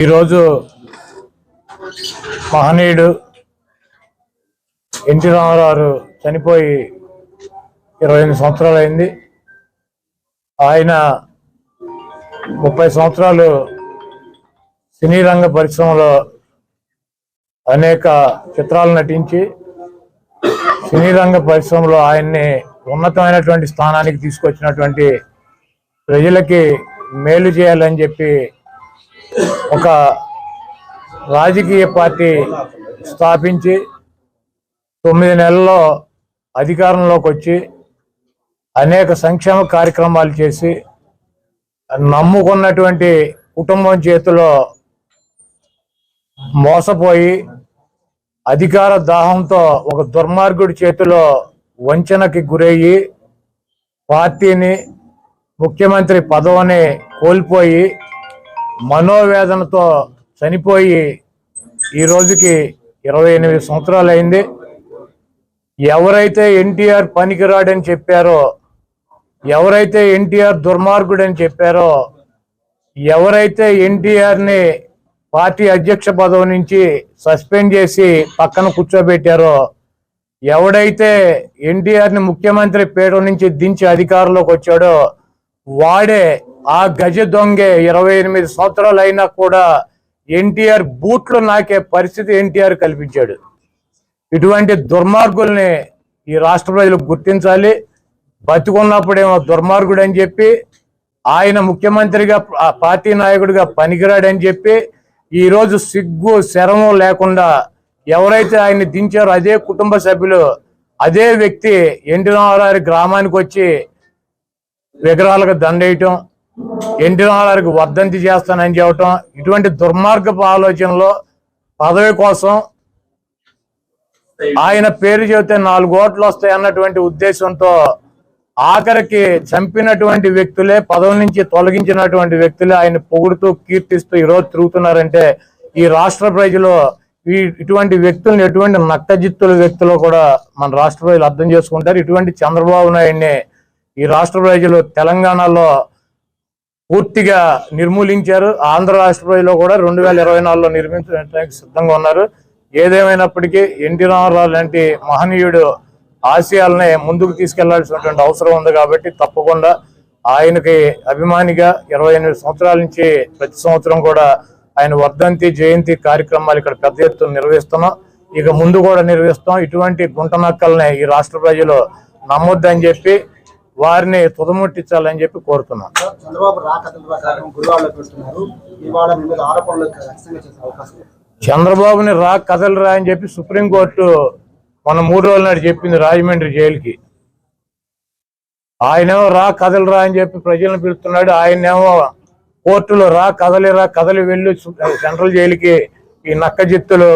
ఈరోజు మహనీయుడు ఎన్టీ రామారావు చనిపోయి ఇరవై ఎనిమిది సంవత్సరాలు అయింది ఆయన ముప్పై సంవత్సరాలు సినీ రంగ పరిశ్రమలో అనేక చిత్రాలు నటించి సినీ రంగ పరిశ్రమలో ఆయన్ని ఉన్నతమైనటువంటి స్థానానికి తీసుకొచ్చినటువంటి ప్రజలకి మేలు చేయాలని చెప్పి ఒక రాజకీయ పార్టీ స్థాపించి తొమ్మిది నెలల్లో అధికారంలోకి వచ్చి అనేక సంక్షేమ కార్యక్రమాలు చేసి నమ్ముకున్నటువంటి కుటుంబం చేతిలో మోసపోయి అధికార దాహంతో ఒక దుర్మార్గుడి చేతిలో వంచనకి గురయ్యి పార్టీని ముఖ్యమంత్రి పదవిని కోల్పోయి మనోవేదనతో చనిపోయి ఈ రోజుకి ఇరవై ఎనిమిది సంవత్సరాలు అయింది. ఎవరైతే ఎన్టీఆర్ పనికిరాడని చెప్పారో ఎవరైతే ఎన్టీఆర్ దుర్మార్గుడని చెప్పారో ఎవరైతే ఎన్టీఆర్ని పార్టీ అధ్యక్ష పదవి నుంచి సస్పెండ్ చేసి పక్కన కూర్చోబెట్టారో ఎవడైతే ఎన్టీఆర్ని ముఖ్యమంత్రి పేరు నుంచి దించి అధికారంలోకి వచ్చాడో వాడే ఆ గజ దొంగే ఇరవై ఎనిమిది సంవత్సరాలు అయినా కూడా ఎన్టీఆర్ బూట్లు నాకే పరిస్థితి ఎన్టీఆర్ కల్పించాడు. ఇటువంటి దుర్మార్గుల్ని ఈ రాష్ట్ర ప్రజలు గుర్తించాలి. బతికున్నప్పుడేమో దుర్మార్గుడు అని చెప్పి ఆయన ముఖ్యమంత్రిగా పార్టీ నాయకుడిగా పనికిరాడని చెప్పి ఈరోజు సిగ్గు శరము లేకుండా ఎవరైతే ఆయన్ని దించారో అదే కుటుంబ సభ్యులు అదే వ్యక్తి ఎన్టీ రామారావు గ్రామానికి వచ్చి విగ్రహాలకు దండేయటం ఎన్టీ రామారావుకి వర్ధంతి చేస్తానని చెప్పటం ఇటువంటి దుర్మార్గపు ఆలోచనలో పదవి కోసం ఆయన పేరు చెబితే నాలుగు ఓట్లు వస్తాయి అన్నటువంటి ఉద్దేశంతో ఆఖరికి చంపినటువంటి వ్యక్తులే పదవి నుంచి తొలగించినటువంటి వ్యక్తులే ఆయన పొగుడుతూ కీర్తిస్తూ ఈరోజు తిరుగుతున్నారంటే ఈ రాష్ట్ర ప్రజలు ఈ ఇటువంటి వ్యక్తులను ఎటువంటి నక్కజిత్తుల వ్యక్తులు కూడా మన రాష్ట్ర ప్రజలు అర్థం చేసుకుంటారు. ఇటువంటి చంద్రబాబు నాయుడిని ఈ రాష్ట్ర ప్రజలు తెలంగాణలో పూర్తిగా నిర్మూలించారు. ఆంధ్ర రాష్ట్ర ప్రజలు కూడా రెండు వేల ఇరవై నాలుగులో నిర్మించడానికి సిద్ధంగా ఉన్నారు. ఏదేమైనప్పటికీ ఎన్టీ రామారావు లాంటి మహనీయుడు ఆశయాలని ముందుకు తీసుకెళ్ళాల్సినటువంటి అవసరం ఉంది కాబట్టి తప్పకుండా ఆయనకి అభిమానిగా ఇరవై ఎనిమిది సంవత్సరాల నుంచి ప్రతి సంవత్సరం కూడా ఆయన వర్ధంతి జయంతి కార్యక్రమాలు ఇక్కడ పెద్ద ఎత్తున నిర్వహిస్తున్నాం. ఇక ముందు కూడా నిర్వహిస్తాం. ఇటువంటి గుంటనక్కల్ని ఈ రాష్ట్ర ప్రజలు నమ్మొద్దని చెప్పి వారిని తుదముట్టించాలని చెప్పి కోరుతున్నాం చంద్రబాబు రాకథల ప్రకారం గురువాళ్ళు పెడుతున్నారు ఇవాళ మీ మీద ఆరోపణలు ఖచ్చితంగా చేసే అవకాశం ఉంది. చంద్రబాబుని రా కథలు రా అని చెప్పి సుప్రీంకోర్టు మొన్న మూడు రోజుల నాడు చెప్పింది రాజమండ్రి జైలుకి. ఆయనేమో రా కథలు రా అని చెప్పి ప్రజలను పిలుస్తున్నాడు. ఆయనేమో కోర్టులో రా కదలి రా కదలి వెళ్ళు సెంట్రల్ జైలుకి ఈ నక్క జిత్తులు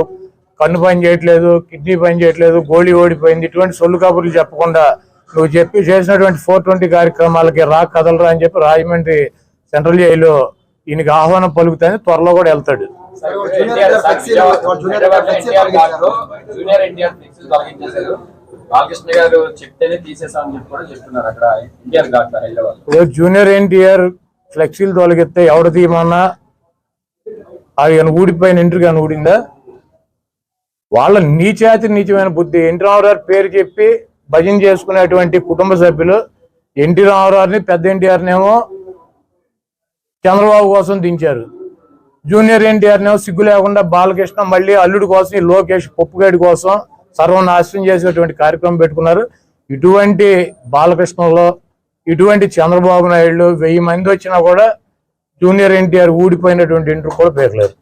కన్ను పని చేయట్లేదు కిడ్నీ పని చేయట్లేదు గోళీ ఓడిపోయింది. ఇటువంటి సొల్లు కబుర్లు చెప్పకుండా నువ్వు చెప్పి చేసినటువంటి ఫోర్ ట్వంటీ కార్యక్రమాలకి రా కదలరా అని చెప్పి రాజమండ్రి సెంట్రల్ జైలు ఈయనకి ఆహ్వానం పలుకుతాయని త్వరలో కూడా వెళ్తాడు. జూనియర్ ఎన్టీఆర్ ఫ్లెక్సీలు తొలగిస్తే ఎవడు తీయమన్నా? అది కానీ ఊడిపోయిన ఇంటర్ కానీ ఊడిందా? వాళ్ళ నీచాతి నీచమైన బుద్ధి. ఎన్టీ రామారావు పేరు చెప్పి భజన చేసుకునేటువంటి కుటుంబ సభ్యులు ఎన్టీ రామారావుని పెద్ద ఎన్టీఆర్ని ఏమో చంద్రబాబు కోసం దించారు. జూనియర్ ఎన్టీఆర్ నేమో సిగ్గు లేకుండా బాలకృష్ణ మళ్ళీ అల్లుడి కోసం ఈ లోకేష్ పప్పుగడి కోసం సర్వనాశనం చేసేటువంటి కార్యక్రమం పెట్టుకున్నారు. ఇటువంటి బాలకృష్ణలో ఇటువంటి చంద్రబాబు నాయుడు వెయ్యి మంది వచ్చినా కూడా జూనియర్ ఎన్టీఆర్ ఊడిపోయినటువంటి ఇంటర్ కూడా పేర్లేదు.